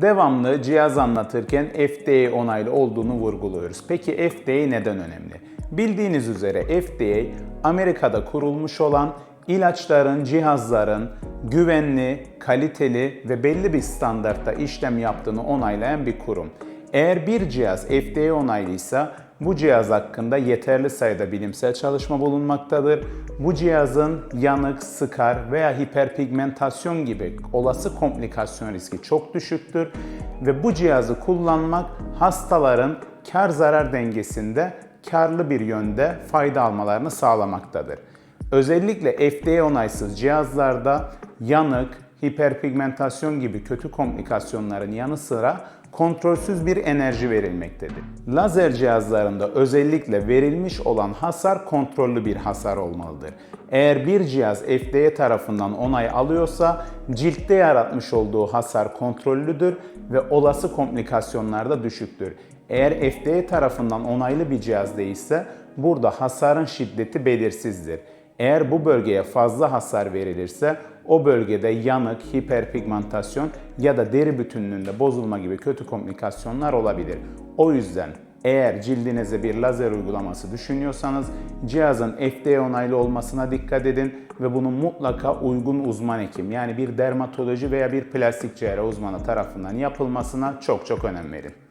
Devamlı cihaz anlatırken FDA onaylı olduğunu vurguluyoruz. Peki FDA neden önemli? Bildiğiniz üzere FDA Amerika'da kurulmuş olan ilaçların, cihazların güvenli, kaliteli ve belli bir standartta işlem yaptığını onaylayan bir kurum. Eğer bir cihaz FDA onaylıysa bu cihaz hakkında yeterli sayıda bilimsel çalışma bulunmaktadır. Bu cihazın yanık, sıkar veya hiperpigmentasyon gibi olası komplikasyon riski çok düşüktür ve bu cihazı kullanmak hastaların kar zarar dengesinde karlı bir yönde fayda almalarını sağlamaktadır. Özellikle FDA onaysız cihazlarda yanık, hiperpigmentasyon gibi kötü komplikasyonların yanı sıra kontrolsüz bir enerji verilmektedir. Lazer cihazlarında özellikle verilmiş olan hasar kontrollü bir hasar olmalıdır. Eğer bir cihaz FDA tarafından onay alıyorsa ciltte yaratmış olduğu hasar kontrollüdür ve olası komplikasyonlar da düşüktür. Eğer FDA tarafından onaylı bir cihaz değilse burada hasarın şiddeti belirsizdir. Eğer bu bölgeye fazla hasar verilirse o bölgede yanık, hiperpigmentasyon ya da deri bütünlüğünde bozulma gibi kötü komplikasyonlar olabilir. O yüzden eğer cildinize bir lazer uygulaması düşünüyorsanız cihazın FDA onaylı olmasına dikkat edin ve bunu mutlaka uygun uzman hekim yani bir dermatoloji veya bir plastik cerrah uzmanı tarafından yapılmasına çok çok önem verin.